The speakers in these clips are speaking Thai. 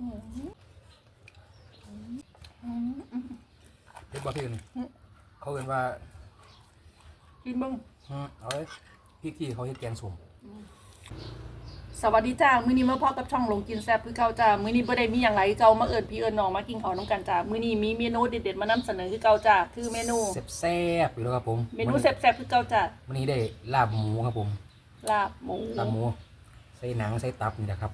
อืมอืมอืมเฮ็ดบ่พี่นี่อืมเขาเอิ้นว่ากินเบ้างอืมเอาไว้พี่ที่เขาเฮ็ดแกงส้มสวัสดีจ้า มื้อนี้มาพอกับช่องลงกินแซ่บคือเก่าจ้า มื้อนี้บ่ได้มีหยังไรเก่ามาเอิ้นพี่เอิ้นน้องมากินข้าวน้ำกันจ้า มื้อนี้มีเมนูเด็ดๆมานำเสนอคือเก่าจ้า คือเมนูแซ่บๆอยู่แล้วครับผม เมนูแซ่บๆคือเก่าจ้าวันนี้ได้ลาบหมูครับผม ลาบหมู ลาบหมู ใส่หนังใส่ตับนี่นะครับ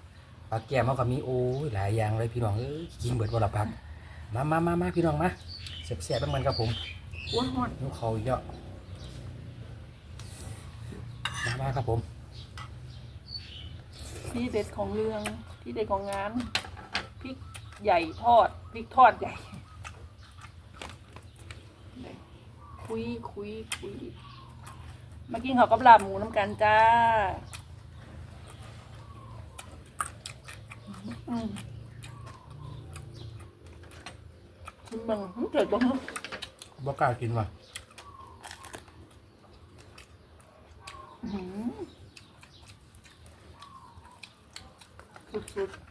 ปลาแก้มเขาก็มีโอ้ยหลายอย่างเลยพี่น้องเอ้ยกินเบิดบ่ละพักมามามามาพี่น้องมาแซ่บๆเหมือนกันครับผมอ้วนฮอนนิ้วเขาเยอะมามาครับผม ที่เด็ดของเรื่องที่เด็ดของงานพริกใหญ่ทอดพริกทอดใหญ่คุยคุยคุยมากินข้าวกับลาบหมูน้ำกันจ้า อืมชิมเบังเกิดบ้างบ่กล้ากินว่ะสุดๆ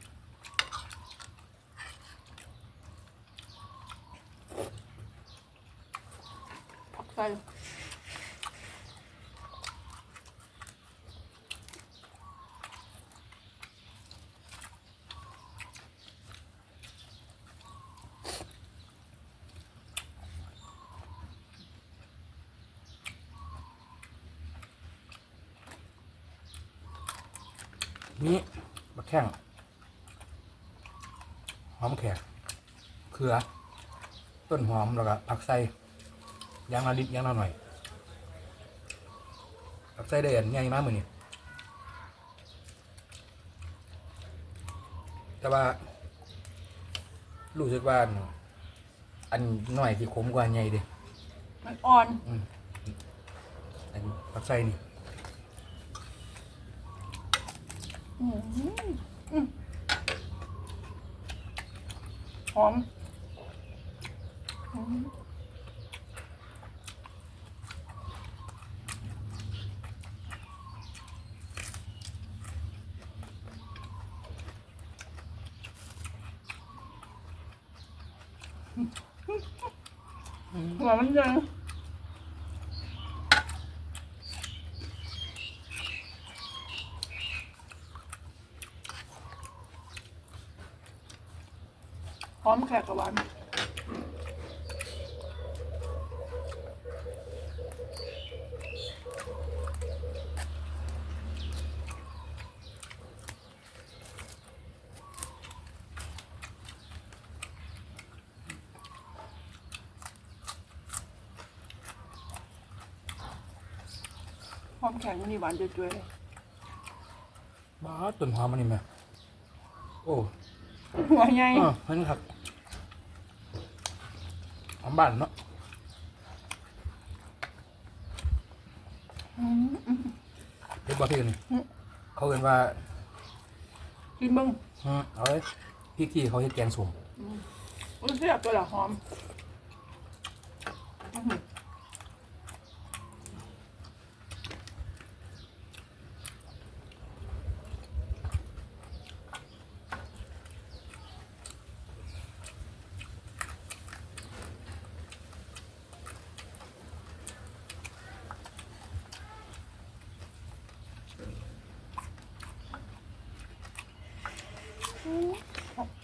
ผักใส่ นี่บักแข้งหอมแขกเขือ ต้นหอมแล้วก็ผักไส้ยางละนิดยางละหน่อยผักไส้ได้อันใหญ่มากมือนี่แต่ว่ารู้สึกว่า อันหน่อยที่ขมกว่าใหญ่เดิมันอ่อน อันผักไส้นี่ หอมหอมมันเลย อมแขกกับหวานหอมแข็งนี่หวานจุ้ยๆเลยบ้าดต้นหอมมันนี่แม่โอ้หัวใหญ่เออเพิ่นครับ หอมบ้านเนาะอืมอืมเฮ็ดบ่พี่นี่อืมเขาเอิ้นว่ากินเบ้างอืมเอาไว้พี่ที่เขาเฮ็ดแกงส้มอุ้ยเสียบตัวละหอม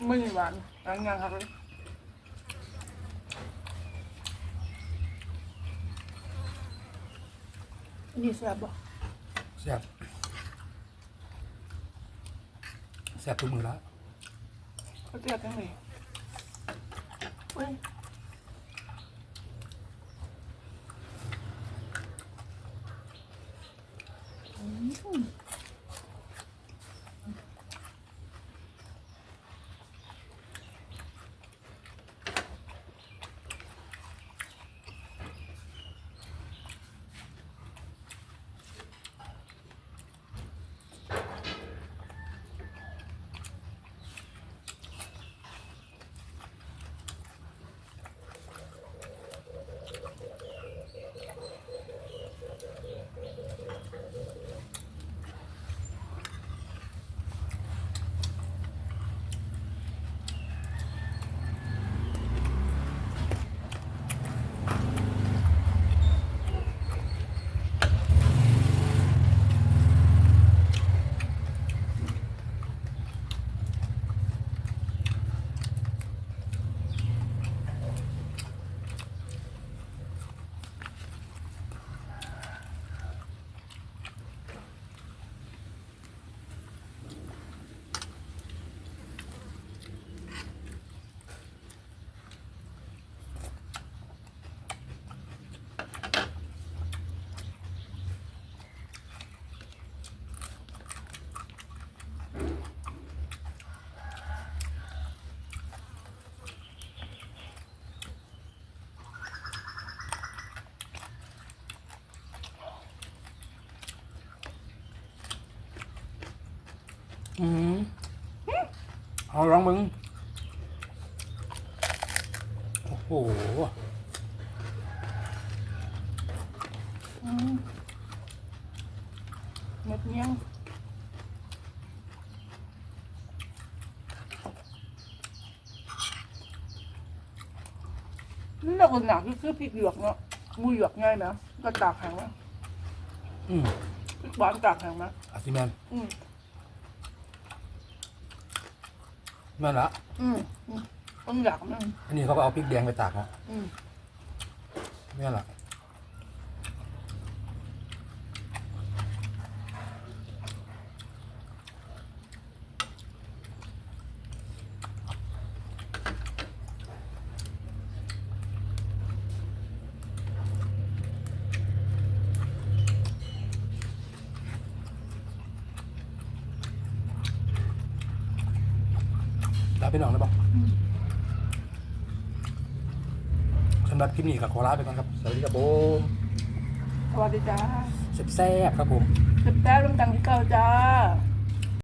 อื้อหือไม่หวานอันยังครับเลยอันนี่แซ่บบ่แซ่บแซ่บทุกมือแล้วเขาเรียกยังไงเว้ยอืม เอาลองมึง โอ้โหอืมเม็ดเนี้ยงนี่เราคนหนักคือคือพริกหยวกเนาะมูหยวกง่ายนะก็ตากแห้งนะอืมพริกหวานตากแห้งนะอาซิแมนอืม แม่นละอืมอืมต้องอยากนั่นอันนี้เขาก็เอาพริกแดงไปตากเนาะอืมแม่นละ ลาไปหน่องได้ปะสำหรับคลิปนี้ก็ขอลาไปก่อนครับ สวัสดีครับผมสวัสดีจ้าแซ่บๆครับผมเจ็บแต้วต้องจังที่เก้าจ้า